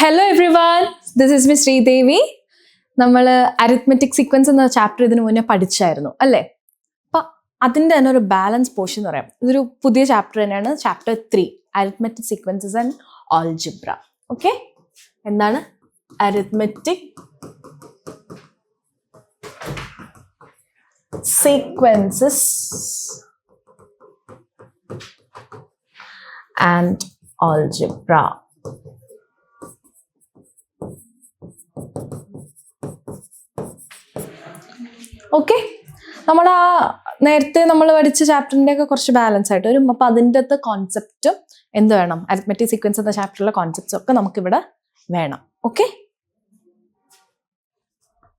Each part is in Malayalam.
Hello everyone this is me Sridevi നമ്മൾ അരിത്മെറ്റിക് സീക്വൻസ് എന്ന ചാപ്റ്റർ ഇതിനു മുന്നേ പഠിച്ചായിരുന്നു അല്ലേ? അപ്പൊ അതിന്റെ തന്നെ ഒരു ബാലൻസ് പോർഷൻ എന്ന് പറയാം. ഇതൊരു പുതിയ ചാപ്റ്റർ തന്നെയാണ്. Chapter three arithmetic sequences and algebra okay എന്താണ്? Arithmetic sequences and algebra okay നമ്മൾ ആ നേരത്തെ നമ്മൾ പഠിച്ച ചാപ്റ്ററിന്റെ ഒക്കെ കുറച്ച് ബാലൻസ് ആയിട്ട്. വരും അപ്പൊ അതിന്റെ അകത്ത് കോൺസെപ്റ്റും എന്ത് വേണം? അരിത്മെറ്റിക് സീക്വൻസ് എന്ന ചാപ്റ്ററിലെ കോൺസെപ്റ്റ്സും ഒക്കെ നമുക്കിവിടെ വേണം. ഓക്കെ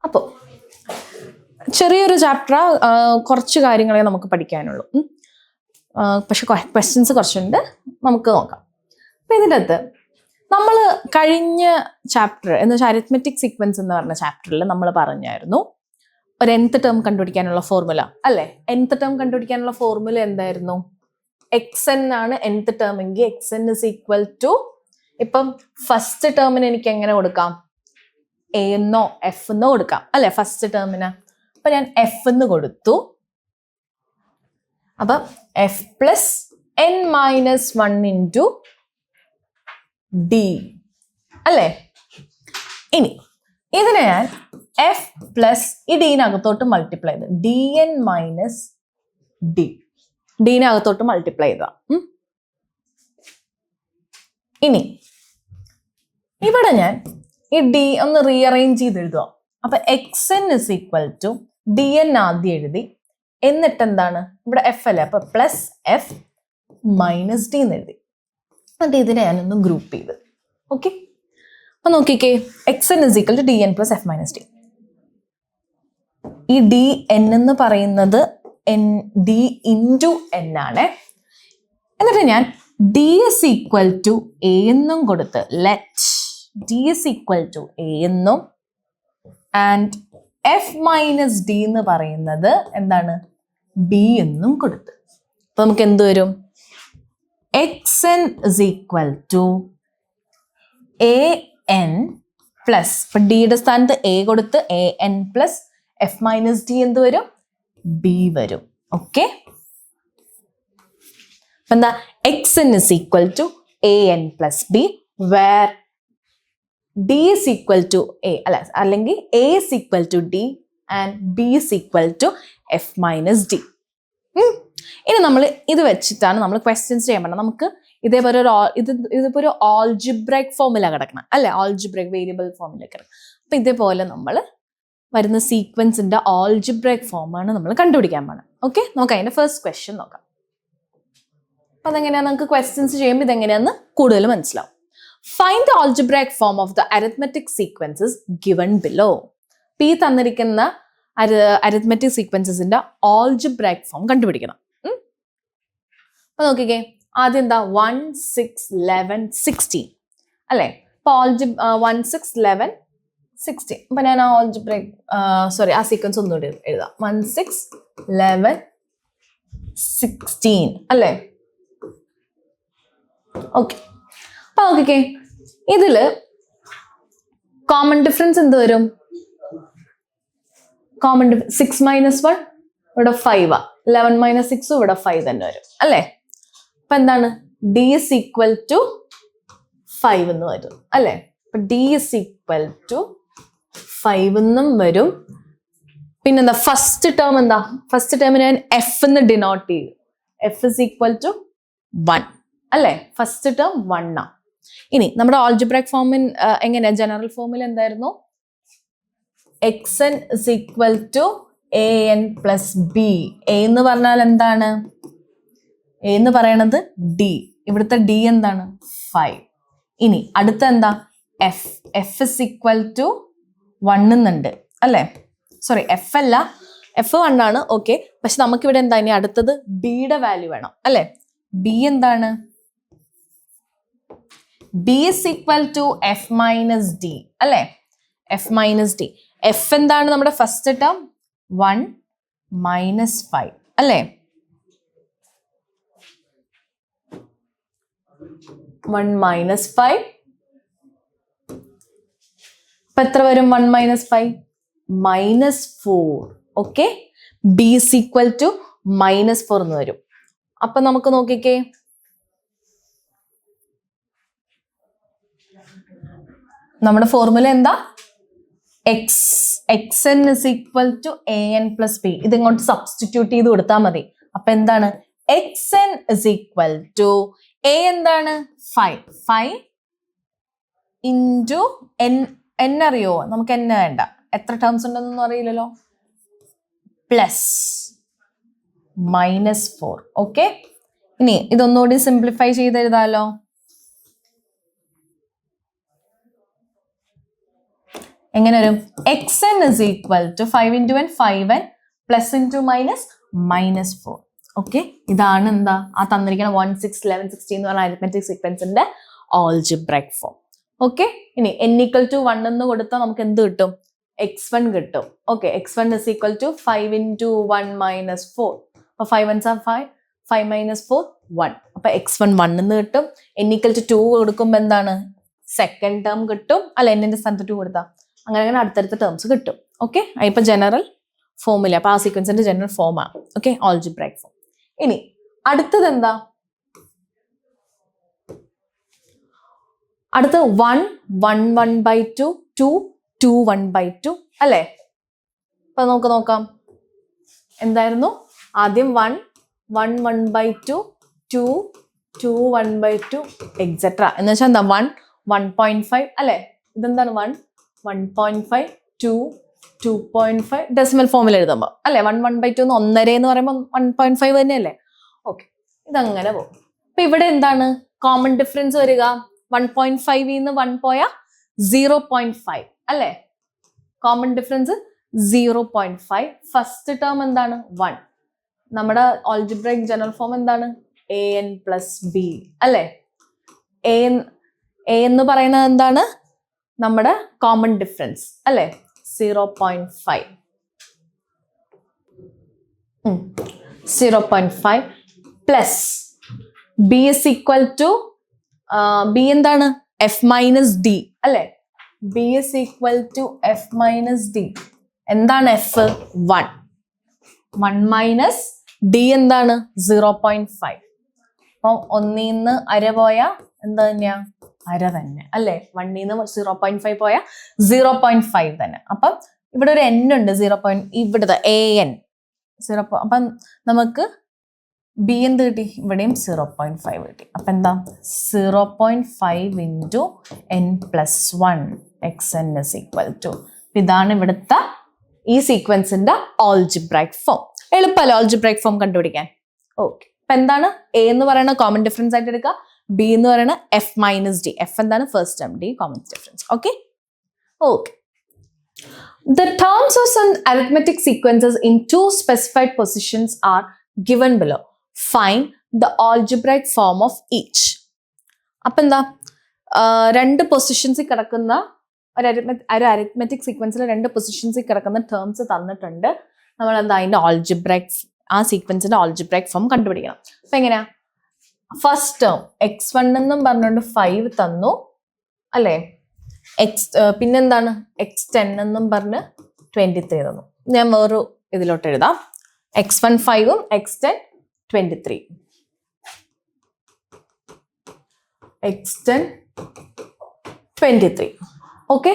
അപ്പോൾ ചെറിയൊരു ചാപ്റ്റർ കുറച്ച് കാര്യങ്ങളെ നമുക്ക് പഠിക്കാനുള്ളൂ. പക്ഷെ ക്വസ്റ്റ്യൻസ് കുറച്ചുണ്ട്. നമുക്ക് നോക്കാം. അപ്പൊ ഇതിന്റെ അകത്ത് നമ്മൾ കഴിഞ്ഞ ചാപ്റ്റർ എന്ന് വെച്ചാൽ അരിത്മെറ്റിക് സീക്വൻസ് എന്ന് പറഞ്ഞ ചാപ്റ്ററിൽ നമ്മൾ പറഞ്ഞായിരുന്നു ഒരു nth ടേം കണ്ടുപിടിക്കാനുള്ള ഫോർമുല അല്ലെ? nth ടേം കണ്ടുപിടിക്കാനുള്ള ഫോർമുല എന്തായിരുന്നു? എക്സ് എൻ ആണ് nth ടേം എങ്കിൽ X N is equal to ഇപ്പം ഫസ്റ്റ് ടേമിന് എനിക്ക് എങ്ങനെ കൊടുക്കാം? എ എന്നോ എഫ് എന്നോ കൊടുക്കാം. അല്ലെ? ഫസ്റ്റ് ടേമിന് അപ്പൊ ഞാൻ എഫ് എന്ന് കൊടുത്തു. അപ്പൊ F plus N minus one into D അല്ലേ? ഇനി ഇതിനെ ഞാൻ എഫ് പ്ലസ് ഈ ഡീനകത്തോട്ട് മൾട്ടിപ്ലൈ ചെയ്ത്. ഡി എൻ മൈനസ് ഡി ഡീനകത്തോട്ട് മൾട്ടിപ്ലൈ ചെയ്ത. ഇനി ഇവിടെ ഞാൻ ഈ ഡി ഒന്ന് റീഅറേഞ്ച് ചെയ്ത് എഴുതുക അപ്പൊ X N is equal to D N ആദ്യം എഴുതി. എന്നിട്ട് എന്താണ് ഇവിടെ എഫ് അല്ലേ? അപ്പൊ പ്ലസ് എഫ് മൈനസ് ഡി എന്ന് എഴുതി. എന്നിട്ട് ഇതിനെ ഞാനൊന്ന് ഗ്രൂപ്പ് ചെയ്ത്. ഓക്കെ അപ്പൊ നോക്കിക്കേ X N is equal to D N plus F minus D ഈ ഡി എൻ എന്ന് പറയുന്നത് എൻ ഡി ഇന്റു എൻ ആണ്. എന്നിട്ട് ഞാൻ D is equal to A എന്നും കൊടുത്ത് let D is equal to A എന്നും ആൻഡ് എഫ് മൈനസ് ഡി എന്ന് പറയുന്നത് എന്താണ്? ബി എന്നും കൊടുത്ത്. അപ്പൊ നമുക്ക് എന്ത് വരും? X N is equal to A N plus ഇപ്പൊ ഡിയുടെ സ്ഥാനത്ത് എ കൊടുത്ത് A N plus F minus D എന്ത് വരും? ബി വരും. ഓക്കെ അപ്പം എന്താ? X N is equal to A N plus B where D is equal to A അല്ല അല്ലെങ്കിൽ A is equal to D and B is equal to F minus D ഇനി നമ്മൾ ഇത് വെച്ചിട്ടാണ് നമ്മൾ ക്വസ്റ്റ്യൻസ് ചെയ്യാൻ പറ്റുന്നത് നമുക്ക് ഇതേപോലെ ഒരു ഇത് ഇതിപ്പോ ഒരു ഓൾജിബ്രേക്ക് ഫോമില കിടക്കണം. അല്ലെ? ഓൾജിബ്രേക്ക് വേരിയബിൾ ഫോമില കിടക്കണം. അപ്പൊ ഇതേപോലെ നമ്മൾ വരുന്ന സീക്വൻസിന്റെ ഓൾജിബ്രേക്ക് ഫോമാണ് നമ്മൾ കണ്ടുപിടിക്കാൻ പോണം. ഓക്കെ നമുക്ക് അതിന്റെ ഫസ്റ്റ് ക്വസ്റ്റ്യൻ നോക്കാം. അപ്പൊ അതെങ്ങനെയാ? നമുക്ക് ക്വസ്റ്റ്യൻസ് ചെയ്യുമ്പോൾ ഇതെങ്ങനെയാന്ന് കൂടുതൽ മനസ്സിലാവും. Find the algebraic form of the arithmetic sequences given below P തന്നിരിക്കുന്ന അരിത്മെറ്റിക് സീക്വൻസസിന്റെ ഓൾജിബ്രേക്ക് ഫോം കണ്ടുപിടിക്കണം. അപ്പൊ നോക്കിക്കേ. ആദ്യം എന്താ? വൺ സിക്സ് ലെവൻ സിക്സ്റ്റീൻ അല്ലേ? ഇപ്പൊ ഓൾജി വൺ സിക്സ് ലെവൻ സിക്സ്റ്റീൻ അപ്പൊ ഞാൻ ആ ഓൾജിബ്രേക്ക് സോറി ആ സീക്വൻസ് ഒന്നുകൂടി എഴുതാം. വൺ സിക്സ് ലെവൻ സിക്സ്റ്റീൻ അല്ലേ? ഓക്കെ അപ്പൊ നോക്കിക്കേ. ഇതിൽ കോമൺ ഡിഫറൻസ് എന്ത് വരും? കോമൺ സിക്സ് മൈനസ് വൺ ഇവിടെ ഫൈവ് ആ. ലെവൻ മൈനസ് സിക്സും ഇവിടെ ഫൈവ് തന്നെ വരും. അല്ലേ? അപ്പൊ എന്താണ്? D is equal to five എന്ന് വരും അല്ലെ? D is equal to five എന്നും വരും. പിന്നെന്താ? ഫസ്റ്റ് ടേം എന്താ? ഫസ്റ്റ് ടേം ഞാൻ എഫ് എന്ന് ഡിനോട്ട് ചെയ്യും. F is equal to one അല്ലേ? ഫസ്റ്റ് ടേം വൺ ആ. ഇനി നമ്മുടെ ഓൾജിബ്രാക് ഫോമിൻ എങ്ങനെയാ? ജനറൽ ഫോമിൽ എന്തായിരുന്നു? X N is equal to A N plus B എന്ന് പറഞ്ഞാൽ എന്താണ്? എന്ന് പറയണത് ഡി ഇവിടുത്തെ ഡി എന്താണ്? ഫൈവ് ഇനി അടുത്ത എന്താ? F F is equal to one എന്നുണ്ട്. അല്ലേ? സോറി എഫ് അല്ല. എഫ് വൺ ആണ്. ഓക്കെ പക്ഷെ നമുക്കിവിടെ എന്താ? ഇനി അടുത്തത് ബിയുടെ വാല്യൂ വേണം. അല്ലേ? ബി എന്താണ്? B is equal to F minus D അല്ലേ? എഫ് മൈനസ് ഡി എഫ് എന്താണ് നമ്മുടെ first term one minus five അല്ലേ? വൺ മൈനസ് ഫൈവ് ഇപ്പൊ എത്ര വരും? One minus five minus four okay B is equal to minus four എന്ന് വരും. അപ്പൊ നമുക്ക് നോക്കിക്കേ. നമ്മുടെ ഫോർമുല എന്താ? X X N is equal to A N plus B ഇത് ഇങ്ങോട്ട് സബ്സ്റ്റിറ്റ്യൂട്ട് ചെയ്ത് കൊടുത്താൽ മതി. അപ്പൊ എന്താണ്? X N is equal to A എന്താണ്? Five five into N N അറിയോ? നമുക്ക് എൻ വേണ്ട. എത്ര ടേംസ് ഉണ്ടെന്നൊന്നും അറിയില്ലല്ലോ. പ്ലസ് മൈനസ് ഫോർ ഓക്കെ ഇനി ഇതൊന്നുകൂടി സിംപ്ലിഫൈ ചെയ്തെഴുതാലോ. എങ്ങനെ വരും? X N is equal to five into N five N plus into minus minus four okay ഇതാണ് എന്താ ആ തന്നിരിക്കുന്ന വൺ സിക്സ് ലെവൻ സിക്സ്റ്റി എന്ന് പറഞ്ഞ അരിത്മെറ്റിക് സീക്വൻസിന്റെ ഓൾജിബ്രക് ഫോം ഓക്കെ ഇനി എൻ ഈക്വൽ ടു വൺ എന്ന് കൊടുത്താൽ നമുക്ക് എന്ത് കിട്ടും? എക്സ് വൺ കിട്ടും. Okay X one is equal to five into one minus four അപ്പൊ five ones are five five minus four one അപ്പൊ എക്സ് വൺ വൺ എന്ന് കിട്ടും. എൻ ഈക്വൽ ടു ടു കൊടുക്കുമ്പോൾ എന്താണ്? സെക്കൻഡ് ടേം കിട്ടും. അല്ല എന്നിന്റെ സ്ഥാനത്ത് ടു കൊടുത്താൽ അങ്ങനെ അങ്ങനെ അടുത്തടുത്ത ടേംസ് കിട്ടും. ഓക്കെ ഇപ്പൊ ജനറൽ ഫോമില്ല അപ്പൊ ആ സീക്വൻസിന്റെ ജനറൽ ഫോമാണ് ഓക്കെ ഓൾജിബ്രൈക് ഫോം ഇനി അടുത്തത് എന്താ അടുത്ത് one one one by two two two one by two അല്ലേ? അപ്പൊ നമുക്ക് നോക്കാം. എന്തായിരുന്നു? ആദ്യം one one one by two two two one by two etcetera എന്ന് വെച്ചാൽ എന്താ? വൺ വൺ പോയിന്റ് ഫൈവ് അല്ലേ? ഇതെന്താണ്? One one point five two two point five decimal ഫോമിൽ എഴുതുമ്പോൾ അല്ലേ? വൺ വൺ ബൈ ടു ഒന്നര എന്ന് പറയുമ്പോൾ വൺ പോയിന്റ് ഫൈവ് തന്നെയല്ലേ? ഓക്കെ ഇതങ്ങനെ പോകും. അപ്പൊ ഇവിടെ എന്താണ്? കോമൺ ഡിഫറൻസ് വരിക. വൺ പോയിന്റ് ഫൈവ് നിന്ന് വൺ പോയ സീറോ പോയിന്റ് ഫൈവ് അല്ലേ? Common difference zero point five first term എന്താണ്? വൺ നമ്മുടെ ഓൾജിബ്രൈക് ജനറൽ ഫോം എന്താണ്? എ എൻ പ്ലസ് ബി അല്ലേ? എ എന്ന് പറയുന്നത് എന്താണ്? നമ്മുടെ കോമൺ ഡിഫറൻസ് അല്ലേ? Zero point five zero point five plus B is equal to B എന്താണ്? എഫ് മൈനസ് ഡി അല്ലെ? B is equal to F minus D എന്താണ് F one one minus D എന്താണ്? സീറോ പോയിന്റ് ഫൈവ് അപ്പം ഒന്നിന്ന് അര പോയ എന്താ തന്നെയാ? അര തന്നെ. അല്ലേ? വണ്ണിന്ന് സീറോ പോയിന്റ് ഫൈവ് പോയാൽ സീറോ പോയിന്റ് ഫൈവ് തന്നെ. അപ്പം ഇവിടെ ഒരു എൻ ഉണ്ട് സീറോ പോയിന്റ് ഇവിടുത്തെ എ എൻ സീറോ അപ്പം നമുക്ക് ബി എന്ത് കിട്ടി? ഇവിടെയും സീറോ പോയിന്റ് ഫൈവ് കിട്ടി. അപ്പം എന്താ? Zero point five into n plus one x n is equal to ഇതാണ് ഇവിടുത്തെ ഈ സീക്വൻസിന്റെ ഓൾജിബ്രൈക് ഫോം എളുപ്പമല്ല ഓൾജിബ്രൈക് ഫോം കണ്ടുപിടിക്കാൻ? ഓക്കെ അപ്പൊ എന്താണ്? എ എന്ന് പറയുന്ന കോമൺ ഡിഫറൻസ് ആയിട്ട് എടുക്കുക. ബി എന്ന് പറയുന്നത് എഫ് മൈനസ് ഡി എഫ് എന്താണ് first term D common difference okay okay The terms of some arithmetic sequences in two specified positions are given below. Find the algebraic form of each. അപ്പൊ എന്താ? രണ്ട് പൊസിഷൻസിൽ കിടക്കുന്ന ഒരു അരിത്മെറ്റിക് ഒരു അരിത്മെറ്റിക് സീക്വൻസിൽ രണ്ട് പൊസിഷൻസിൽ കിടക്കുന്ന ടേംസ് തന്നിട്ടുണ്ട്. നമ്മൾ എന്താ അതിന്റെ ഓൾജിബ്രൈക് ആ സീക്വൻസിന്റെ ഓൾജിബ്രൈക് ഫോം കണ്ടുപിടിക്കണം. അപ്പൊ എങ്ങനെയാ? ഫസ്റ്റ് ടേം എക്സ് വൺ എന്നും പറഞ്ഞുകൊണ്ട് ഫൈവ് തന്നു. അല്ലേ? എക്സ് പിന്നെന്താണ്? എക്സ് ടെൻ എന്നും പറഞ്ഞ് ട്വന്റി ത്രീ തന്നു. ഞാൻ വേറൊരു ഇതിലോട്ട് എഴുതാം. എക്സ് വൺ ഫൈവും X ten twenty three X ten twenty three okay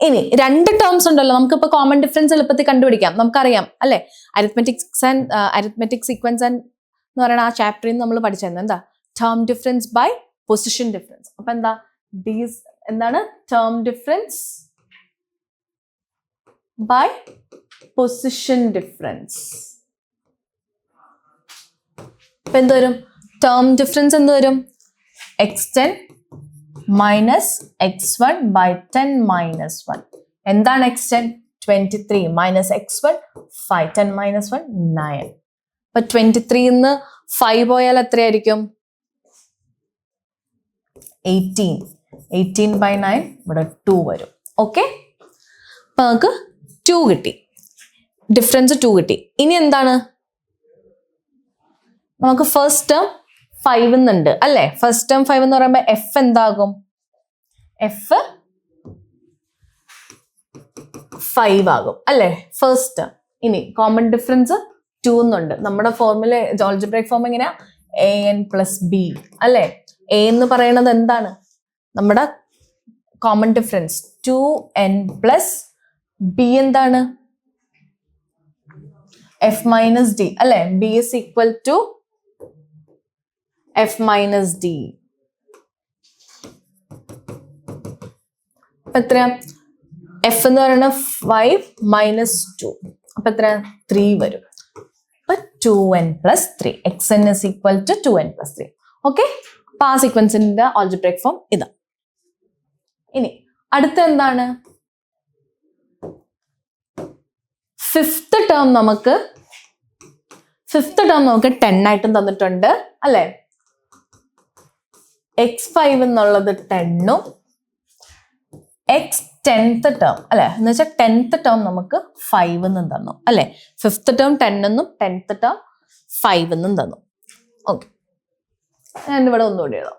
ഇനി രണ്ട് ടേംസ് ഉണ്ടല്ലോ. നമുക്ക് നമുക്കിപ്പോൾ കോമൺ ഡിഫറൻസ് എളുപ്പത്തിൽ കണ്ടുപിടിക്കാം. നമുക്കറിയാം. അല്ലെ? Arithmetics and arithmetic sequence and എന്ന് പറയുന്ന ആ ചാപ്റ്ററിൽ നിന്ന് നമ്മൾ പഠിച്ചിരുന്നു എന്താ? Term difference by position difference അപ്പൊ എന്താ? ഡീസ് എന്താണ്? Term difference by position difference അപ്പൊ എന്ത് വരും? ടേം ഡിഫറൻസ് എന്ത് വരും? X ten minus X one by ten minus one എന്താണ് X ten twenty three minus X one five ten minus one nine അപ്പൊ ട്വന്റി ത്രീന്ന് ഫൈവ് പോയാൽ എത്രയായിരിക്കും? എയ്റ്റീൻ എയ്റ്റീൻ ബൈ നയൻ ഇവിടെ ടു വരും. ഓക്കെ അപ്പൊ നമുക്ക് ടു കിട്ടി. ഡിഫറൻസ് ടു കിട്ടി. ഇനി എന്താണ്? നമുക്ക് ഫസ്റ്റ് ടേം ഫൈവ് എന്നുണ്ട് അല്ലേ? ഫസ്റ്റ് ടേം ഫൈവ് എന്ന് പറയുമ്പോൾ എഫ് എന്താകും? എഫ് ഫൈവ് ആകും. അല്ലേ? ഫസ്റ്റ് ടേം ഇനി കോമൺ ഡിഫറൻസ് ടു എന്നുണ്ട് നമ്മുടെ ഫോർമുല ജോൾജിബ്രേക്ക് ഫോം എങ്ങനെയാ? എ എൻ പ്ലസ് ബി അല്ലേ? എ എന്ന് പറയുന്നത് എന്താണ്? നമ്മുടെ common difference two N plus B എന്താണ്? എഫ് മൈനസ് ഡി അല്ലെ? B is equal to F minus D അപ്പൊ എത്ര എഫ് എന്ന് പറയുന്നത് ഫൈവ് മൈനസ് ടു അപ്പൊ എത്ര ത്രീ വരും. Two n plus three x n is equal to two n plus three okay അപ്പൊ ആ സീക്വൻസിന്റെ ഓൾജിബ്രേക്ക് ഫോം ഇതാ. ഇനി അടുത്ത എന്താണ്? ഫിഫ്ത്ത് ടേം നമുക്ക് ഫിഫ്ത്ത് ടേം നമുക്ക് ടെൻ ആയിട്ടും തന്നിട്ടുണ്ട്. അല്ലെ? എക്സ് ഫൈവ് എന്നുള്ളത് ടെണ്ണും എക്സ് ടെൻത്ത് ടേം അല്ലെ? എന്ന് വെച്ചാൽ ടെൻത്ത് ടേം നമുക്ക് ഫൈവ് എന്നും തന്നു അല്ലെ? ഫിഫ്ത്ത് ടേം ടെൻ എന്നും ടെൻത്ത് ടേം ഫൈവ് എന്നും തന്നു. ഓക്കെ ഞാൻ ഇവിടെ ഒന്നുകൂടി എഴുതാം.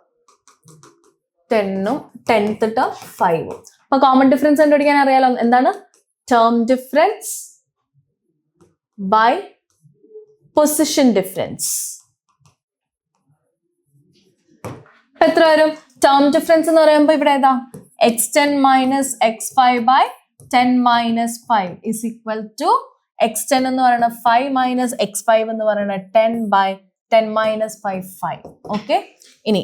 ടെന്നും ടെൻത്ത് ടേം ഫൈവും അപ്പൊ കോമൺ ഡിഫറൻസ് കണ്ടുപിടിക്കാൻ അറിയാലോ എന്താണ്? Term difference by position difference എത്ര വരും? ടേം ഡിഫറൻസ് എന്ന് പറയുമ്പോൾ ഇവിടെ ഏതാ? X ten minus x five by ten minus five is equal to x ten എന്ന് പറയുന്ന ഫൈവ് മൈനസ് എക്സ് ഫൈവ് എന്ന് പറയുന്ന ten by ten minus five five okay ഇനി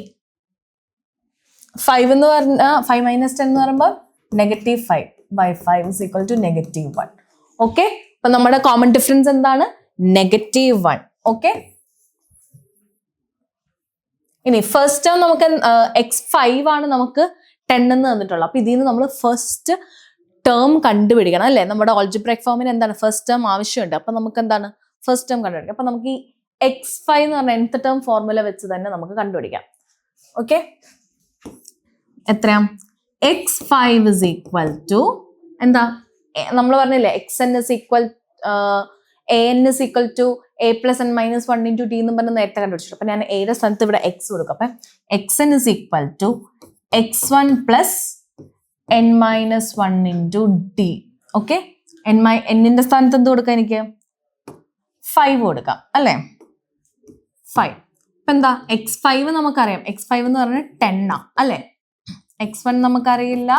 ഫൈവ് എന്ന് പറഞ്ഞ ഫൈവ് മൈനസ് ടെൻ എന്ന് പറയുമ്പോൾ negative five by five is equal to negative one okay അപ്പൊ നമ്മുടെ കോമൺ ഡിഫറൻസ് എന്താണ്? നെഗറ്റീവ് വൺ ഓക്കെ ഇനി ഫസ്റ്റ് ടേം നമുക്ക് എക്സ് ഫൈവ് ആണ് നമുക്ക് ടെൻ എന്ന് തന്നിട്ടുള്ളൂ. അപ്പൊ ഇതിൽ നിന്ന് നമ്മൾ ഫസ്റ്റ് ടേം കണ്ടുപിടിക്കണം അല്ലേ? നമ്മുടെ ഓൾജിബ്രേക്ക് ഫോമിന് എന്താണ്? ഫസ്റ്റ് ടേം ആവശ്യമുണ്ട്. അപ്പൊ നമുക്ക് എന്താണ്? ഫസ്റ്റ് ടേം കണ്ടുപിടിക്കാം. അപ്പൊ നമുക്ക് ഈ എക്സ് ഫൈവ് എന്ന് പറഞ്ഞ എൻത്ത് ടേം ഫോർമുല വെച്ച് തന്നെ നമുക്ക് കണ്ടുപിടിക്കാം. ഓക്കെ എത്രയാ? X five is equal to എന്താ? നമ്മൾ പറഞ്ഞില്ലേ x n is equal a n is equal to a plus n minus one into t എന്ന് പറഞ്ഞ് നേരത്തെ കണ്ടുപിടിച്ചു അപ്പൊ ഞാൻ എയുടെ സ്ഥലത്ത് ഇവിടെ എക്സ് കൊടുക്കും. അപ്പൊ x n is equal to x one plus n minus one into d okay n my എന്നിന്റെ സ്ഥാനത്ത് എന്ത് കൊടുക്കാം എനിക്ക്? ഫൈവ് കൊടുക്കാം. അല്ലേ? ഫൈവ് ഇപ്പൊ എന്താ? എക്സ് ഫൈവ് നമുക്കറിയാം. എക്സ് ഫൈവ് എന്ന് പറഞ്ഞാൽ ടെൻ ആ. അല്ലേ? എക്സ് വൺ നമുക്കറിയില്ല.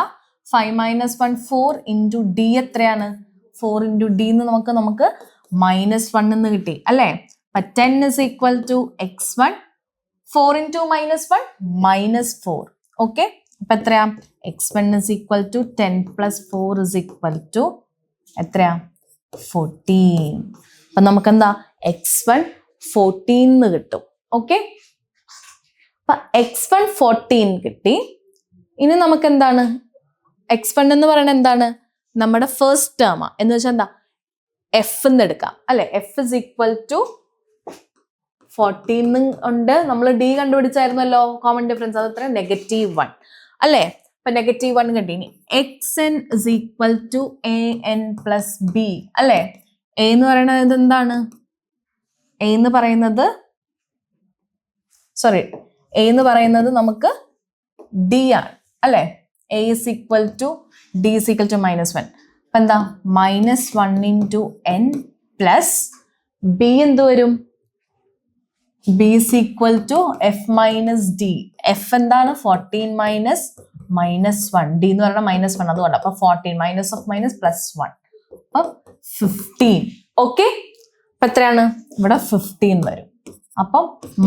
Five minus one four into d എത്രയാണ്? ഫോർ ഇന്റു ഡി എന്ന് നമുക്ക് നമുക്ക് മൈനസ് വൺ എന്ന് കിട്ടി. അല്ലേ? അപ്പം ten is equal to x one four into minus one minus four okay അപ്പം എത്രയാ? X one is equal to ten plus four is equal to എത്രയാ? ഫോർട്ടീൻ അപ്പൊ നമുക്കെന്താ? എക്സ് വൺ ഫോർട്ടീൻ എന്ന് കിട്ടും. ഓക്കെ അപ്പം എക്സ് വൺ ഫോർട്ടീൻ കിട്ടി. ഇനി നമുക്ക് എന്താണ് എക്സ് വൺ എന്ന് പറയുന്നത് എന്താണ്? നമ്മുടെ ഫസ്റ്റ് ടേമാ എന്ന് വെച്ചാൽ എന്താ? എഫ് എന്ന് എടുക്കാം. അല്ലെ? F is equal to fourteen ഉണ്ട്. നമ്മൾ ഡി കണ്ടുപിടിച്ചായിരുന്നല്ലോ കോമൺ ഡിഫറൻസ് അത് എത്ര നെഗറ്റീവ് വൺ അല്ലേ? അപ്പൊ നെഗറ്റീവ് വൺ ഇനി x n is equal to a n plus b അല്ലേ? എ എന്ന് പറയുന്നത് എന്താണ് എ എന്ന് പറയുന്നത് സോറി എ എന്ന് പറയുന്നത് നമുക്ക് ഡി ആണ്. അല്ലേ? A is equal to d is equal to minus one അപ്പൊ എന്താ? Minus one into n plus b എന്ത് വരും? B is equal to f minus d f എന്താണ്? Fourteen minus minus one d എന്ന് പറഞ്ഞാൽ മൈനസ് വൺ അതുകൊണ്ട്. അപ്പൊ fourteen minus of minus plus one അപ്പം ഫിഫ്റ്റീൻ ഓക്കെ അപ്പൊ എത്രയാണ്? ഇവിടെ ഫിഫ്റ്റീൻ വരും. അപ്പം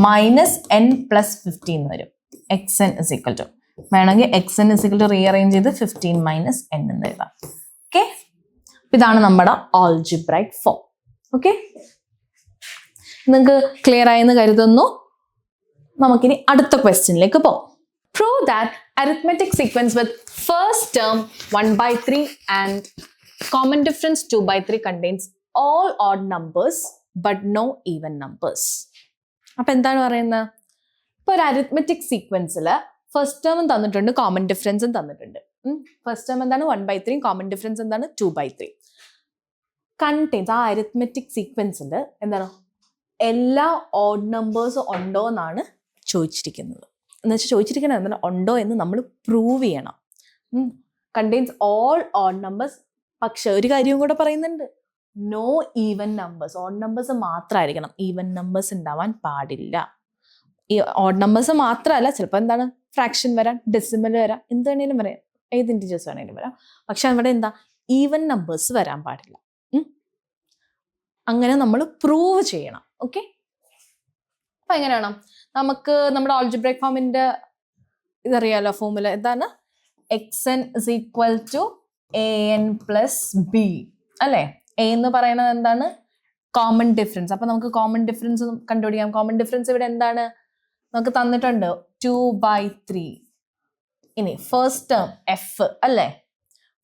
മൈനസ് എൻ പ്ലസ് ഫിഫ്റ്റീൻ വരും. X n is equal to വേണമെങ്കിൽ x n is equal to rearrange ചെയ്ത് ഫിഫ്റ്റീൻ മൈനസ് എൻ എന്ന് എഴുതാം. ഓക്കെ ഇതാണ് നമ്മുടെ ഓൾജിബ്രൈറ്റ് ഫോം ഓക്കെ നിങ്ങൾക്ക് ക്ലിയർ ആയെന്ന് കരുതുന്നു. നമുക്കിനി അടുത്ത ക്വസ്റ്റ്യനിലേക്ക് പോകാം. Prove that arithmetic sequence with first term one by three and common difference two by three contains all odd numbers but no even numbers അപ്പൊ എന്താണ് പറയുന്നത്? ഇപ്പൊ ഒരു അരിത്മെറ്റിക് സീക്വൻസിൽ ഫസ്റ്റ് ടേമും തന്നിട്ടുണ്ട് കോമൺ ഡിഫറൻസും തന്നിട്ടുണ്ട്. ഫസ്റ്റ് ടേം എന്താണ്? One by three common difference എന്താണ്? ടു ബൈ ത്രീ കണ്ടെയ്ൻസ് ആ അരിത്മെറ്റിക് സീക്വൻസിൽ എന്താണ്? എല്ലാ ഓഡ് നമ്പേഴ്സ് ഉണ്ടോ എന്നാണ് ചോദിച്ചിരിക്കുന്നത്. എന്ന് വെച്ചാൽ ചോദിച്ചിരിക്കുന്നത് എന്താണ്? ഉണ്ടോ എന്ന് നമ്മൾ പ്രൂവ് ചെയ്യണം. കണ്ടെയ്ൻസ് ഓൾ ഓഡ് നമ്പേഴ്സ് പക്ഷെ ഒരു കാര്യവും കൂടെ പറയുന്നുണ്ട്. No even numbers odd numbers മാത്രമായിരിക്കണം even numbers ഉണ്ടാവാൻ പാടില്ല. ഈ ഓഡ് നമ്പേഴ്സ് മാത്രമല്ല ചിലപ്പോൾ എന്താണ്? ഫ്രാക്ഷൻ വരാം ഡെസിമൽ വരാം എന്ത് വേണേലും വരാം. ഏത് ഇന്റിജേഴ്സ് വേണേലും വരാം. പക്ഷെ അവിടെ എന്താ? ഈവൻ നമ്പേഴ്സ് വരാൻ പാടില്ല. അങ്ങനെ നമ്മൾ പ്രൂവ് ചെയ്യണം. ഓക്കെ അപ്പൊ എങ്ങനെയാണ്? നമുക്ക് നമ്മുടെ ഓൾജിബ്രേക്ക് ഫോമിന്റെ ഇതറിയാലോ ഫോമുല എന്താണ്? X n is equal to a n plus b അല്ലേ? എ എന്ന് പറയുന്നത് എന്താണ്? കോമൺ ഡിഫറൻസ് അപ്പൊ നമുക്ക് കോമൺ ഡിഫറൻസ് കണ്ടുപിടിക്കാം. കോമൺ ഡിഫറൻസ് ഇവിടെ എന്താണ്? നമുക്ക് തന്നിട്ടുണ്ട് ടു ബൈ ത്രീ ഇനി ഫസ്റ്റ് ടേം എഫ് അല്ലേ?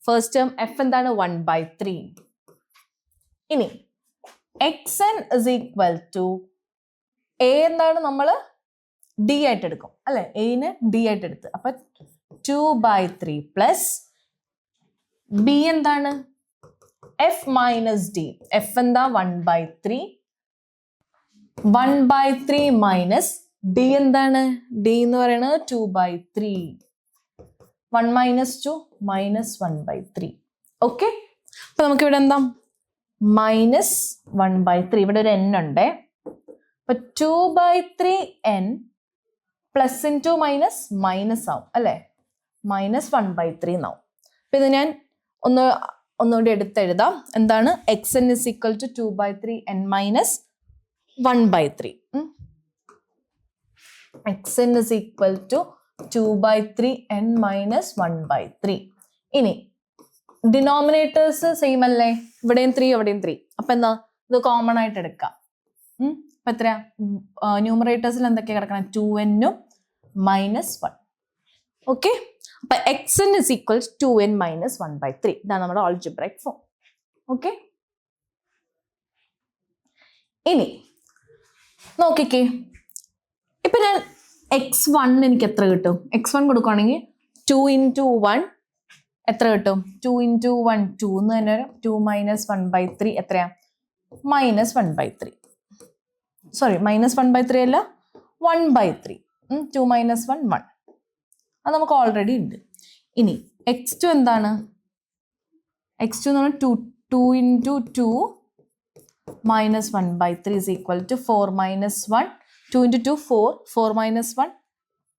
ഫസ്റ്റ് ടേം എഫ് എന്താണ്? വൺ ബൈ ത്രീ ഇനി x n is equal to a എന്താണ് നമ്മൾ ഡി ആയിട്ട് എടുക്കും. അല്ലെ? എന് ഡി ആയിട്ട് എടുത്ത്. അപ്പൊ two by three plus b എന്താണ്? എഫ് മൈനസ് ഡി എഫ് എന്താ? One by three one by three minus d എന്താണ്? ഡി എന്ന് പറയുന്നത് two by three one minus two minus one by three okay അപ്പൊ നമുക്ക് ഇവിടെ എന്താ? Minus one by three. ഇവിടെ ഒരു എൻ ഉണ്ട്. അപ്പൊ two by three n plus into minus minus ആവും അല്ലേ? മൈനസ് വൺ ബൈ ത്രീ എന്നാവും അപ്പൊ ഇത് ഞാൻ ഒന്ന് ഒന്നുകൂടി എടുത്തെഴുതാം എന്താണ്? X n is equal to two by three n minus one by three x n is equal to two by three n minus one by three ഇനി ഡിനോമിനേറ്റേഴ്സ് സെയിം അല്ലേ? ഇവിടെയും ത്രീ അവിടെയും ത്രീ അപ്പൊ എന്താ? ഇത് കോമൺ ആയിട്ട് എടുക്കാം. അപ്പൊ എത്രയാ? ന്യൂമറേറ്റേഴ്സിൽ എന്തൊക്കെയാ കിടക്കണം? ടു എന്നും മൈനസ് വൺ ഓക്കെ അപ്പൊ x n is equal to n minus one by three ഇതാണ് നമ്മുടെ ഓൾജിബ്രൈക് ഫോം ഓക്കെ ഇനി നോക്കിക്കേ. ഇപ്പൊ ഞാൻ എക്സ് വൺ എനിക്ക് എത്ര കിട്ടും? എക്സ് വൺ കൊടുക്കുകയാണെങ്കിൽ ടു ഇന്റു വൺ എത്ര കിട്ടും? ടു ഇന്റു വൺ ടു എന്ന് തന്നെ വരും. Two minus one by three എത്രയാ? Minus one by three sorry minus one by three അല്ല one by three two minus one one അത് നമുക്ക് ഓൾറെഡി ഉണ്ട്. ഇനി എക്സ് ടു എന്താണ്? എക്സ് ടു എന്ന് പറഞ്ഞാൽ two two into two minus one by three is equal to four minus one two into two four four minus one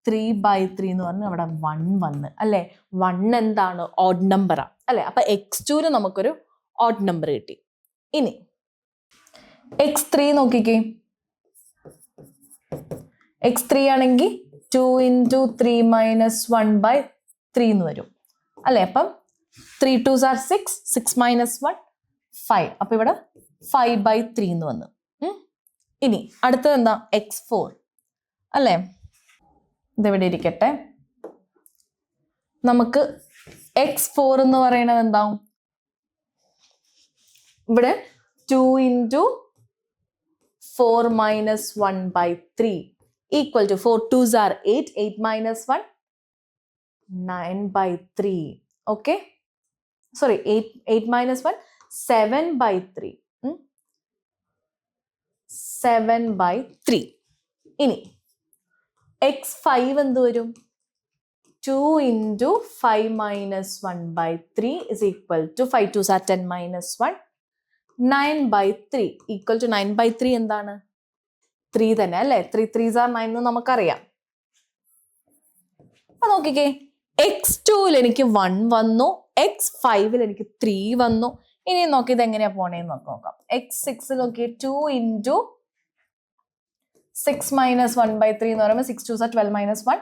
three by three എന്ന് പറഞ്ഞ് അവിടെ വൺ വന്ന്. അല്ലേ? വൺ എന്താണ്? ഓഡ് നമ്പറാണ് അല്ലേ? അപ്പൊ എക്സ് ടുവിന് നമുക്കൊരു ഓഡ് നമ്പർ കിട്ടി. ഇനി എക്സ് ത്രീ നോക്കിക്കേ. എക്സ് ത്രീ ആണെങ്കിൽ two into three minus one by three എന്ന് വരും. അല്ലേ? അപ്പം three twos are six six minus one five അപ്പൊ ഇവിടെ ഫൈവ് ബൈ ത്രീ എന്ന് വന്നു. ഇനി അടുത്തത് എന്താ? എക്സ് ഫോർ അല്ലേ? ഇതിവിടെ ഇരിക്കട്ടെ. നമുക്ക് എക്സ് ഫോർ എന്ന് പറയുന്നത് എന്താവും? ഇവിടെ two into four minus one by three equal to four two are eight eight minus one nine by three okay sorry eight eight minus one seven by three seven by three ഇനി എക്സ് ഫൈവ് എന്ത് വരും? Two into five minus one by three is equal to five twos are ten minus one nine by three equal to nine by three എന്താണ്? ത്രീ തന്നെ അല്ലേ? ത്രീ ത്രീ സാർ നയൻ എന്ന് നമുക്കറിയാം. അപ്പൊ നോക്കിക്കേ എക്സ് ടുവിൽ എനിക്ക് വൺ വന്നു എക്സ് ഫൈവിൽ എനിക്ക് ത്രീ വന്നു. ഇനി നോക്കി ഇത് എങ്ങനെയാ പോണേന്ന് നോക്കാം. എക്സ് സിക്സ് നോക്കി two into six minus one by three എന്ന് പറയുമ്പോൾ six twos are twelve minus one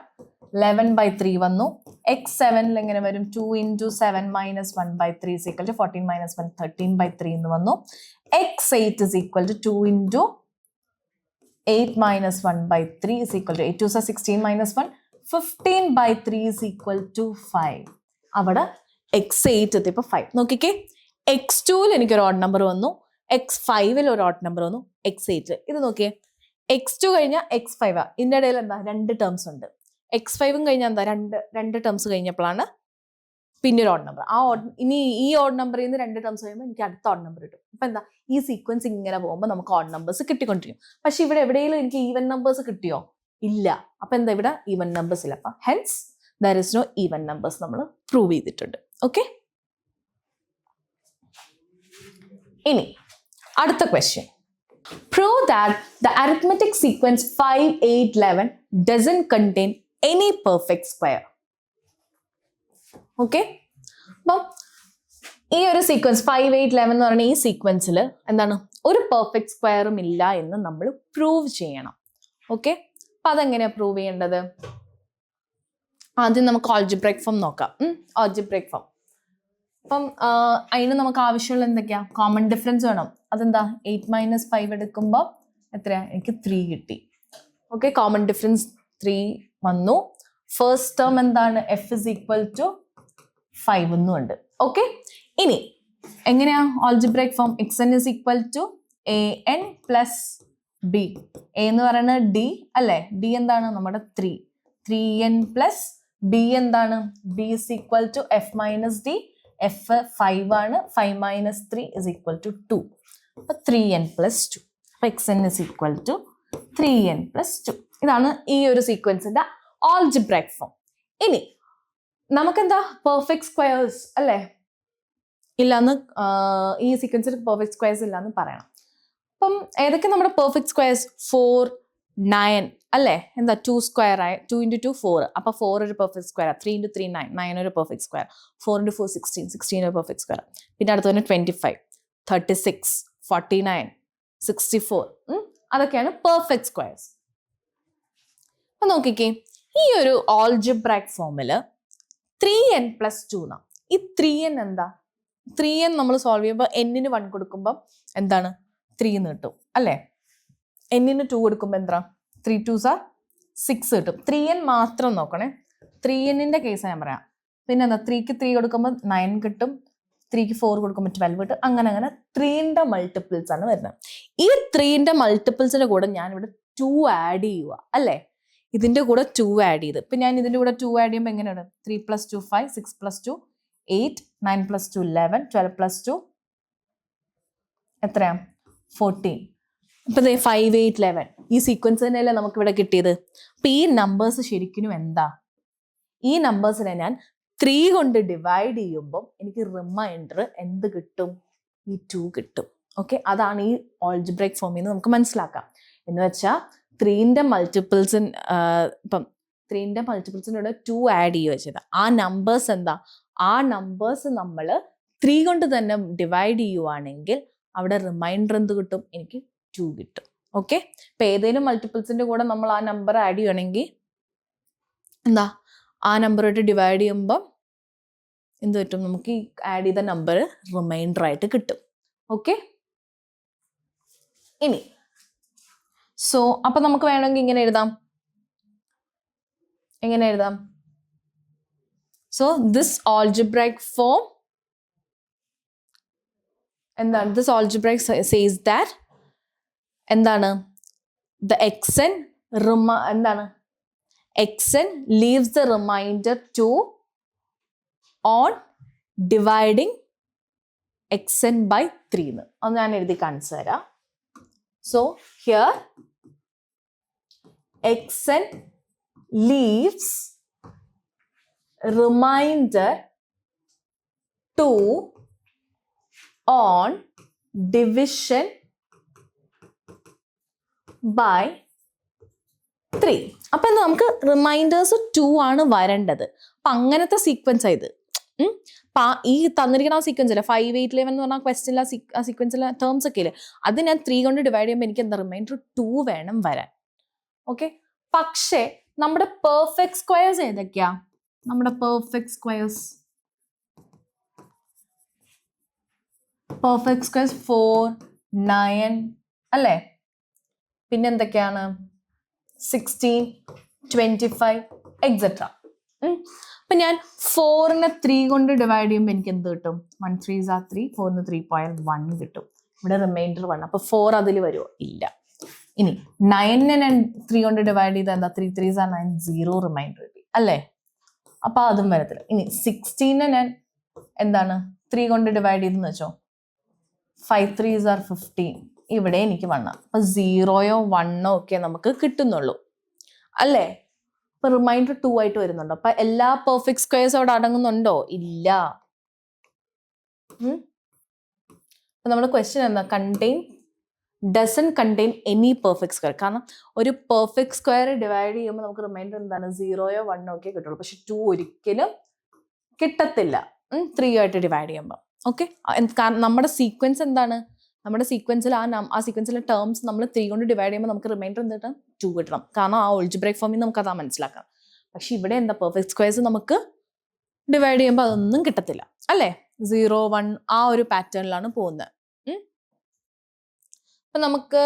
eleven by three വന്നു. എക്സ് സെവനിൽ എങ്ങനെ വരും. Two into seven minus one by three is equal to fourteen minus one thirteen by three എന്ന് വന്നു. X eight is equal to two into eight minus one by three is equal to eight twos are sixteen minus one fifteen by three is equal to five അവിടെ എക്സ് എയ്റ്റ് എത്തിയപ്പോൾ ഫൈവ് നോക്കിക്കേ. എക്സ് ടുവിൽ എനിക്കൊരു ഓഡ് നമ്പർ വന്നു. എക്സ് ഫൈവിൽ ഒരു ഓഡ് നമ്പർ വന്നു. എക്സ് എയ്റ്റ് ഇത് നോക്കിയേ. എക്സ് ടു കഴിഞ്ഞാൽ എക്സ് ഫൈവ് ഇതിന്റെ ഇടയിൽ എന്താ? രണ്ട് ടേംസ് ഉണ്ട്. എക്സ് ഫൈവും കഴിഞ്ഞാൽ എന്താ? രണ്ട് രണ്ട് ടേംസ് കഴിഞ്ഞപ്പോഴാണ് പിന്നെ ഒരു ഓഡ് നമ്പർ ആ ഓഡ് ഇനി ഈ ഓഡ് നമ്പറിൽ നിന്ന് രണ്ട് ടേംസ് കഴിയുമ്പോൾ എനിക്ക് അടുത്ത ഓഡ് നമ്പർ കിട്ടും. അപ്പം എന്താ? ഈ സീക്വൻസ് ഇങ്ങനെ പോകുമ്പോൾ നമുക്ക് ഓഡ് നമ്പേഴ്സ് കിട്ടിക്കൊണ്ടിരിക്കും. പക്ഷെ ഇവിടെ എവിടെയെങ്കിലും എനിക്ക് ഈവൻ നമ്പേഴ്സ് കിട്ടിയോ? ഇല്ല. അപ്പം എന്താ ഇവിടെ? ഈവൻ നമ്പേഴ്സ് ഇല്ല. അപ്പം hence there is no even numbers നമ്മൾ പ്രൂവ് ചെയ്തിട്ടുണ്ട്. ഓക്കെ ഇനി അടുത്ത question prove that the arithmetic sequence five eight eleven doesn't contain any perfect square okay അപ്പം ഈ ഒരു സീക്വൻസ് ഫൈവ് എയ്റ്റ് ലെവൻ എന്ന് പറയുന്ന ഈ സീക്വൻസിൽ എന്താണ്? ഒരു പെർഫെക്റ്റ് സ്ക്വയറും ഇല്ല എന്ന് നമ്മൾ പ്രൂവ് ചെയ്യണം. ഓക്കെ അപ്പം അതെങ്ങനെയാണ് പ്രൂവ് ചെയ്യേണ്ടത്? ആദ്യം നമുക്ക് ഓൾജിബ്രേക്ക് ഫോം നോക്കാം. ഓൾജിബ്രേക്ക് ഫോം അപ്പം അതിന് നമുക്ക് ആവശ്യമുള്ള എന്തൊക്കെയാ? കോമൺ ഡിഫറൻസ് വേണം. അതെന്താ? എയ്റ്റ് മൈനസ് ഫൈവ് എടുക്കുമ്പോൾ എത്രയാ? എനിക്ക് ത്രീ കിട്ടി. ഓക്കെ കോമൺ ഡിഫറൻസ് ത്രീ വന്നു. ഫസ്റ്റ് ടേം എന്താണ്? F is equal to five എന്നും ഉണ്ട്. ഓക്കെ ഇനി എങ്ങനെയാ? Algebraic form x n is equal to a n plus b a എന്ന് പറയുന്നത് ഡി അല്ലേ? ഡി എന്താണ്? നമ്മുടെ three three n plus b എന്താണ്? B is equal to f minus d f five ആണ്. Five minus three is equal to two അപ്പൊ ത്രീ എൻ പ്ലസ് ടു അപ്പൊ x n is equal to three n plus two ഇതാണ് ഈ ഒരു സീക്വൻസിന്റെ ഓൾജിബ്രാക് ഫോം ഇനി നമുക്കെന്താ? പെർഫെക്റ്റ് സ്ക്വയേഴ്സ് അല്ലേ? ഇല്ലാന്ന് ഈ സീക്വൻസിൽ പെർഫെക്റ്റ് സ്ക്വയേഴ്സ് ഇല്ലാന്ന് പറയണം. അപ്പം ഏതൊക്കെ നമ്മുടെ പെർഫെക്റ്റ് സ്ക്വയേഴ്സ് ഫോർ നയൻ അല്ലേ? എന്താ ടു സ്ക്വയർ ആയ ടു ഇന്റു ടു ഫോർ അപ്പോൾ ഫോർ ഒരു perfect square three into three nine nine ഒരു perfect square four into four sixteen sixteen ഒരു പെർഫെക്റ്റ് സ്ക്വയർ പിന്നെ അടുത്ത് തന്നെ twenty five thirty six forty nine sixty four അതൊക്കെയാണ് പെർഫെക്റ്റ് സ്ക്വയർസ് അപ്പം നോക്കിക്കേ ഈ ഒരു ഓൾജിബ്രാക് ഫോമിൽ ത്രീ എൻ പ്ലസ് ടു എന്നാ ഈ ത്രീ എൻ എന്താ? ത്രീ എൻ നമ്മൾ സോൾവ് ചെയ്യുമ്പോൾ എന്നിന് വൺ കൊടുക്കുമ്പോൾ എന്താണ്? ത്രീ എന്ന് കിട്ടും. അല്ലേ? എന്നിന് ടു കൊടുക്കുമ്പോൾ എന്താ? ത്രീ ടു സാർ സിക്സ് കിട്ടും. ത്രീ എൻ മാത്രം നോക്കണേ. ത്രീ എന്നിന്റെ കേസ് ഞാൻ പറയാം. പിന്നെ എന്താ ത്രീക്ക് ത്രീ കൊടുക്കുമ്പോൾ നയൻ കിട്ടും. ത്രീക്ക് ഫോർ കൊടുക്കുമ്പോൾ ട്വൽവ് കിട്ടും. അങ്ങനെ അങ്ങനെ ത്രീന്റെ മൾട്ടിപ്പിൾസ് ആണ് വരുന്നത്. ഈ ത്രീന്റെ മൾട്ടിപ്പിൾസിന്റെ കൂടെ ഞാനിവിടെ ടു ആഡ് ചെയ്യുക അല്ലേ? ഇതിന്റെ കൂടെ ടു ആഡ് ചെയ്ത്. ഇപ്പം ഞാൻ ഇതിന്റെ കൂടെ ടു ആഡ് ചെയ്യുമ്പോൾ എങ്ങനെയാണ്? Three plus two five six plus two eight nine plus two eleven twelve plus two എത്രയാണ് ഫോർട്ടീൻ ഇപ്പം ഫൈവ് എയ്റ്റ് ലെവൻ ഈ സീക്വൻസ് തന്നെയല്ലേ നമുക്ക് ഇവിടെ കിട്ടിയത്? അപ്പം ഈ നമ്പേഴ്സ് ശരിക്കും എന്താ? ഈ നമ്പേഴ്സിനെ ഞാൻ ത്രീ കൊണ്ട് ഡിവൈഡ് ചെയ്യുമ്പോൾ എനിക്ക് റിമൈൻഡർ എന്ത് കിട്ടും? ഈ ടു കിട്ടും. ഓക്കെ അതാണ് ഈ ഓൾജിബ്രേക്ക് ഫോമിൽ നിന്ന് നമുക്ക് മനസ്സിലാക്കാം. എന്ന് വെച്ചാൽ ത്രീന്റെ മൾട്ടിപ്പിൾസിൻ ഇപ്പം ത്രീന്റെ മൾട്ടിപ്പിൾസിന്റെ കൂടെ ടു ആഡ് ചെയ്യുക വെച്ചത് ആ നമ്പേഴ്സ് എന്താ? ആ നമ്പേഴ്സ് നമ്മൾ ത്രീ കൊണ്ട് തന്നെ ഡിവൈഡ് ചെയ്യുവാണെങ്കിൽ അവിടെ റിമൈൻഡർ എന്ത് കിട്ടും? എനിക്ക് ടു കിട്ടും. ഓക്കെ ഇപ്പം ഏതെങ്കിലും മൾട്ടിപ്പിൾസിന്റെ കൂടെ നമ്മൾ ആ നമ്പർ ആഡ് ചെയ്യണമെങ്കിൽ എന്താ? ആ നമ്പറായിട്ട് ഡിവൈഡ് ചെയ്യുമ്പം എന്ത് പറ്റും? നമുക്ക് ഈ ആഡ് ചെയ്ത നമ്പർ റിമൈൻഡർ ആയിട്ട് കിട്ടും. ഓക്കെ ഇനി സോ അപ്പൊ നമുക്ക് വേണമെങ്കിൽ ഇങ്ങനെ എഴുതാം. എങ്ങനെ എഴുതാം? സോ ദിസ് ഓൾജിബ്രൈക് ഫോം എന്താണ്? ദിസ് ഓൾജിബ്രൈക് സേസ് ദാറ്റ് എന്താണ്? ദ എക്സൻ റിമ എന്താണ്? X n leaves the remainder two on dividing x n by three എന്ന് അത് ഞാൻ എഴുതി കാണിച്ചു തരാം. So here x n leaves remainder two on division by three അപ്പൊ എന്താ നമുക്ക് റിമൈൻഡേഴ്സ് ടു ആണ് വരേണ്ടത്. അപ്പൊ അങ്ങനത്തെ സീക്വൻസ്. അപ്പൊ ഈ തന്നിരിക്കുന്ന ആ സീക്വൻസ് ഇല്ലേ ഫൈവ് എയ്റ്റ് ലെവൻ എന്ന് പറഞ്ഞാൽ ക്വസ്റ്റിലെ ആ സീക്വൻസിലെ ടേംസ് ഒക്കെ ഇല്ലേ? അത് ഞാൻ ത്രീ കൊണ്ട് ഡിവൈഡ് ചെയ്യുമ്പോൾ എനിക്ക് എന്താ റിമൈൻഡർ ടു വേണം വരാൻ. ഓക്കെ പക്ഷേ നമ്മുടെ പെർഫെക്റ്റ് സ്ക്വയേഴ്സ് ഏതൊക്കെയാ? നമ്മുടെ perfect squares perfect squares four nine അല്ലേ? പിന്നെ എന്തൊക്കെയാണ്? സിക്സ്റ്റീൻ ട്വന്റി ഫൈവ് എക്സെട്ര അപ്പം ഞാൻ ഫോറിനെ ത്രീ കൊണ്ട് ഡിവൈഡ് ചെയ്യുമ്പോൾ എനിക്ക് എന്ത് കിട്ടും? വൺ ത്രീ സാ ത്രീ ഫോറിന് ത്രീ പോയാൽ വൺ കിട്ടും. ഇവിടെ റിമൈൻഡർ വൺ അപ്പോൾ ഫോർ അതിൽ വരുമോ ഇല്ല. ഇനി നയനെ ഞാൻ ത്രീ കൊണ്ട് ഡിവൈഡ് ചെയ്താൽ എന്താ? ത്രീ ത്രീ സാ നയൻ സീറോ റിമൈൻഡർ കിട്ടി. അല്ലേ? അപ്പോൾ അതും വരത്തില്ല. ഇനി സിക്സ്റ്റീനെ ഞാൻ എന്താണ്? ത്രീ കൊണ്ട് ഡിവൈഡ് ചെയ്തെന്ന് വെച്ചോ? ഫൈവ് ത്രീ സാർ ഫിഫ്റ്റീൻ ഇവിടെ എനിക്ക് വണ്ണം. അപ്പൊ സീറോയോ വണ്ണോ ഒക്കെ നമുക്ക് കിട്ടുന്നുള്ളൂ. അല്ലേ? ഇപ്പൊ റിമൈൻഡർ ടു ആയിട്ട് വരുന്നുണ്ടോ. അപ്പൊ എല്ലാ പെർഫെക്റ്റ് സ്ക്വയേഴ്സ് അവിടെ അടങ്ങുന്നുണ്ടോ? ഇല്ല. അപ്പം നമ്മുടെ ക്വസ്റ്റ്യൻ എന്താ? Contain doesn't contain any perfect square കാരണം ഒരു പെർഫെക്റ്റ് സ്ക്വയർ ഡിവൈഡ് ചെയ്യുമ്പോൾ നമുക്ക് റിമൈൻഡർ എന്താണ്? സീറോയോ വണ്ണോ ഒക്കെ കിട്ടുള്ളൂ. പക്ഷെ ടു ഒരിക്കലും കിട്ടത്തില്ല. ത്രീ ആയിട്ട് ഡിവൈഡ് ചെയ്യുമ്പോൾ. ഓക്കെ നമ്മുടെ സീക്വൻസ് എന്താണ്? നമ്മുടെ സീക്വൻസിൽ ആ ആ സീക്വൻസിലെ ടേംസ് നമ്മൾ ത്രീ കൊണ്ട് ഡിവൈഡ് ചെയ്യുമ്പോൾ നമുക്ക് റിമൈൻഡർ എന്ത് കിട്ടാം? ടു കിട്ടണം. കാരണം ആ ഒൾജിബ്രേക്ക് ഫോമിൽ നമുക്ക് അതാ മനസ്സിലാക്കാം. പക്ഷെ ഇവിടെ എന്താ പെർഫെക്റ്റ് സ്ക്വയർസ് നമുക്ക് ഡിവൈഡ് ചെയ്യുമ്പോൾ അതൊന്നും കിട്ടത്തില്ല. അല്ലേ? സീറോ വൺ ആ ഒരു പാറ്റേണിലാണ് പോകുന്നത് അപ്പം നമുക്ക്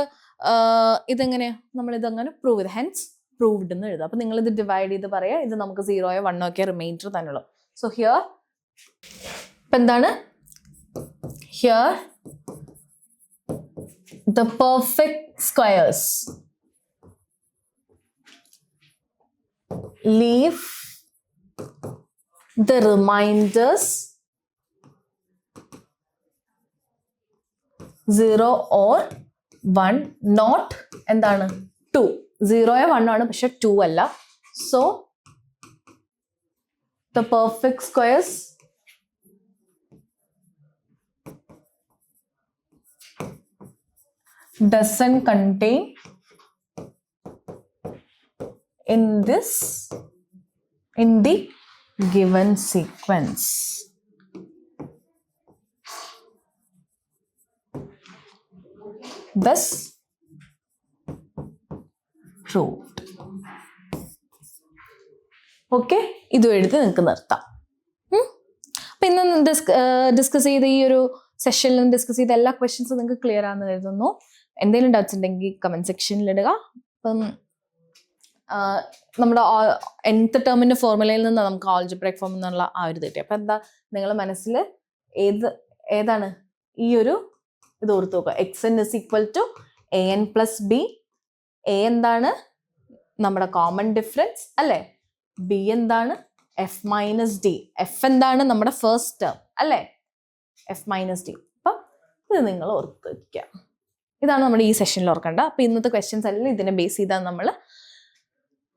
ഇതെങ്ങനെ? നമ്മൾ ഇതങ്ങനെ പ്രൂവ് ചെയ്ത് ഹെൻസ് പ്രൂവ്ഡ് എന്ന് എഴുതാം. അപ്പം നിങ്ങൾ ഇത് ഡിവൈഡ് ചെയ്ത് പറയാം ഇത് നമുക്ക് സീറോയോ വണ്ണോ ഒക്കെ റിമൈൻഡർ തന്നെയുള്ളൂ സോ ഹിയർ ഇപ്പം എന്താണ്? Here the perfect squares leave the reminders 0 or 1 not എന്താണ് 2 സീറോയോ വൺ ആണ് പക്ഷെ ടു അല്ല so the perfect squares doesn't contain in this in the given sequence. Thus, proved. Okay ഇതും എഴുതി നിങ്ങൾക്ക് നിർത്താം അപ്പം ഇന്ന് ഡിസ്കസ് ചെയ്ത ഈ ഒരു സെഷനിൽ ഡിസ്കസ് ചെയ്ത എല്ലാ ക്വസ്റ്റ്യൻസും നിങ്ങൾക്ക് ക്ലിയർ ആണെന്ന് കരുതുന്നു എന്തെങ്കിലും ഡൗട്ട്സ് ഉണ്ടെങ്കിൽ കമന്റ് സെക്ഷനിൽ ഇടുക. അപ്പം നമ്മുടെ എൻത്ത് ടേമിന്റെ ഫോർമുലയിൽ നിന്ന് നമുക്ക് ആൾജിബ്രേക്ക് ഫോം എന്നുള്ള ആ ഒരു തെറ്റി അപ്പം എന്താ നിങ്ങൾ മനസ്സിൽ ഏത് ഏതാണ് ഈ ഒരു ഇത് ഓർത്ത് നോക്കുക. X N is equal to A N plus B A എന്താണ് നമ്മുടെ കോമൺ ഡിഫറൻസ് അല്ലേ? ബി എന്താണ് എഫ് മൈനസ് ഡി എഫ് എന്താണ് നമ്മുടെ ഫസ്റ്റ് ടേം അല്ലേ? എഫ് മൈനസ് ഡി അപ്പം ഇത് നിങ്ങൾ ഓർത്ത് വയ്ക്കുക ഇതാണ് നമ്മുടെ ഈ സെഷനിൽ ഓർക്കേണ്ട. അപ്പൊ ഇന്നത്തെ ക്വസ്റ്റ്യൻസ് എല്ലാം ഇതിനെ ബേസ് ചെയ്താണ് നമ്മൾ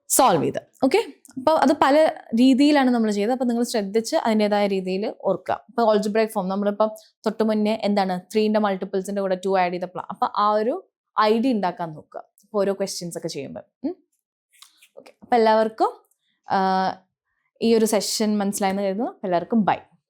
സോൾവ് ചെയ്ത്. ഓക്കെ അപ്പോൾ അത് പല രീതിയിലാണ് നമ്മൾ ചെയ്തത്. അപ്പോൾ നിങ്ങൾ ശ്രദ്ധിച്ച് അതിന്റെതായ രീതിയിൽ ഓർക്കുക. ഇപ്പോൾ ഓൾജിബ്രേക്ക് ഫോം നമ്മളിപ്പോൾ തൊട്ട് മുന്നേ എന്താണ്? ത്രീന്റെ മൾട്ടിപ്പിൾസിന്റെ കൂടെ ടു ആഡ് ചെയ്തപ്പോൾ അപ്പോൾ ആ ഒരു ഐഡിയ ഉണ്ടാക്കാൻ നോക്കുക. ഇപ്പോൾ ഓരോ ക്വസ്റ്റ്യൻസ് ഒക്കെ ചെയ്യുമ്പോൾ ഓക്കെ അപ്പോൾ എല്ലാവർക്കും ഈ ഒരു സെഷൻ മനസ്സിലായെന്ന് കരുതുന്നു. എല്ലാവർക്കും ബൈ